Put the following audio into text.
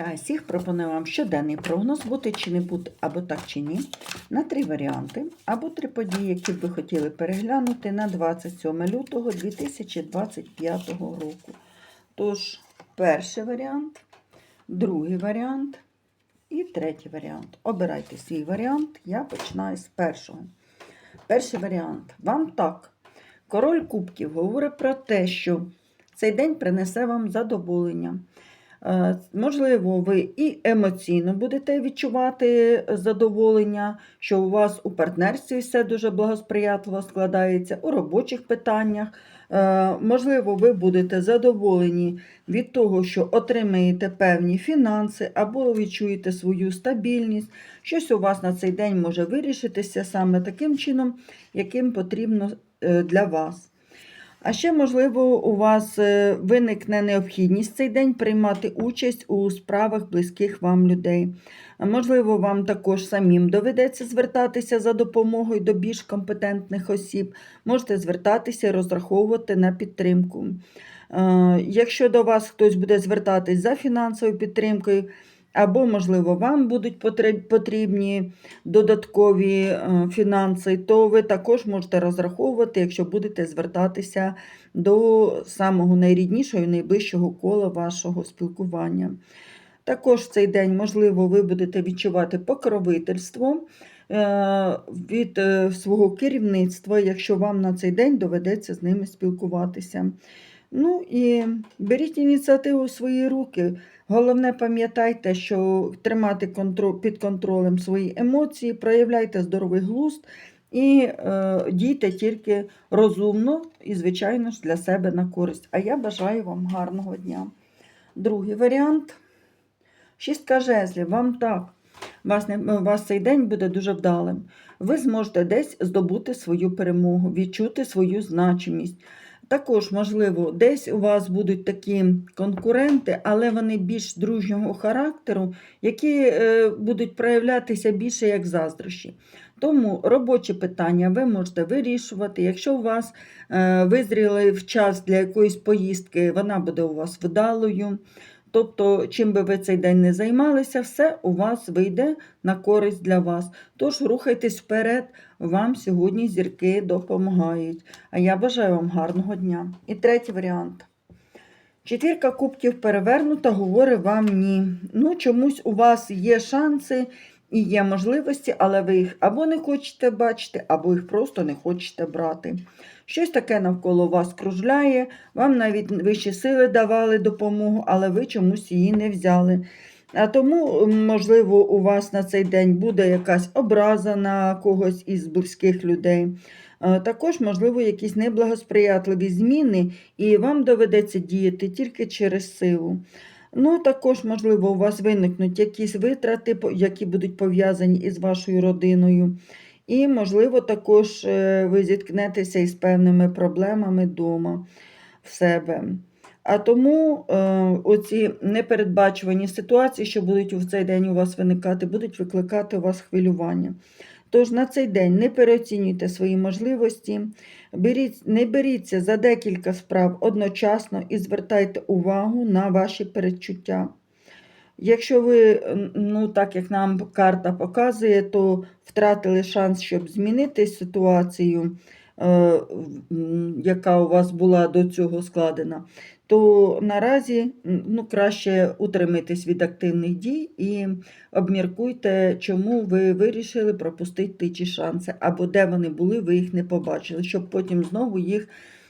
Вітаю всіх! Пропоную вам щоденний прогноз бути чи не бути, або так чи ні, на три варіанти, або три події, які б ви хотіли переглянути на 27 лютого 2025 року. Тож, перший варіант, другий варіант і третій варіант. Обирайте свій варіант, я починаю з першого. Перший варіант. Вам так. Король Кубків говорить про те, що цей день принесе вам задоволення. Е, Можливо, ви і емоційно будете відчувати задоволення, що у вас у партнерстві все дуже благосприятливо складається, у робочих питаннях. Е, Можливо, ви будете задоволені від того, що отримаєте певні фінанси, або відчуєте свою стабільність. Щось у вас на цей день може вирішитися саме таким чином, яким потрібно е, для вас. А ще, можливо, у вас е, виникне необхідність цей день приймати участь у справах близьких вам людей. Можливо, вам також самим доведеться звертатися за допомогою до більш компетентних осіб. Можете звертатися і розраховувати на підтримку. Якщо до вас хтось буде звертатись за фінансовою підтримкою, або, можливо, вам будуть потрібні додаткові е, фінанси, то ви також можете розраховувати, якщо будете звертатися до самого найріднішого і найближчого кола вашого спілкування. Також в цей день, можливо, ви будете відчувати покровительство е, від е, свого керівництва, якщо вам на цей день доведеться з ними спілкуватися. Ну і беріть ініціативу в свої руки. Головне, пам'ятайте, що тримати під контролем свої емоції, проявляйте здоровий глузд і е, дійте тільки розумно і, звичайно ж, для себе на користь. А я бажаю вам гарного дня. Другий варіант. Шістка жезлів, вам так. Вас, не, вас цей день буде дуже вдалим. Ви зможете десь здобути свою перемогу, відчути свою значимість. Також, можливо, десь у вас будуть такі конкуренти, але вони більш дружнього характеру, які е, будуть проявлятися більше як заздрощі. Тому робочі питання ви можете вирішувати. Якщо у вас е, визріли в час для якоїсь поїздки, вона буде у вас вдалою. Тобто, чим би ви цей день не займалися, все у вас вийде на користь для вас. Тож рухайтесь вперед, вам сьогодні зірки допомагають. А я бажаю вам гарного дня. І третій варіант. Четвірка кубків перевернута, говорить вам ні. Ну, чомусь у вас є шанси і є можливості, але ви їх або не хочете бачити, або їх просто не хочете брати. Щось таке навколо вас кружляє, вам навіть вищі сили давали допомогу, але ви чомусь її не взяли. А тому, можливо, у вас на цей день буде якась образа на когось із близьких людей. Також, можливо, якісь неблагосприятливі зміни, і вам доведеться діяти тільки через силу. Ну, також, можливо, у вас виникнуть якісь витрати, які будуть пов'язані із вашою родиною. І, можливо, також е, ви зіткнетеся із певними проблемами вдома в себе. А тому е, оці непередбачувані ситуації, що будуть в цей день у вас виникати, будуть викликати у вас хвилювання. Тож на цей день не переоцінюйте свої можливості, беріть, не беріться за декілька справ одночасно і звертайте увагу на ваші передчуття. Якщо ви, ну так як нам карта показує, то втратили шанс, щоб змінити ситуацію, е, яка у вас була до цього складена, то наразі ну, краще утримайтесь від активних дій і обміркуйте, чому ви вирішили пропустити ті шанси, або де вони були, ви їх не побачили, щоб потім знову їх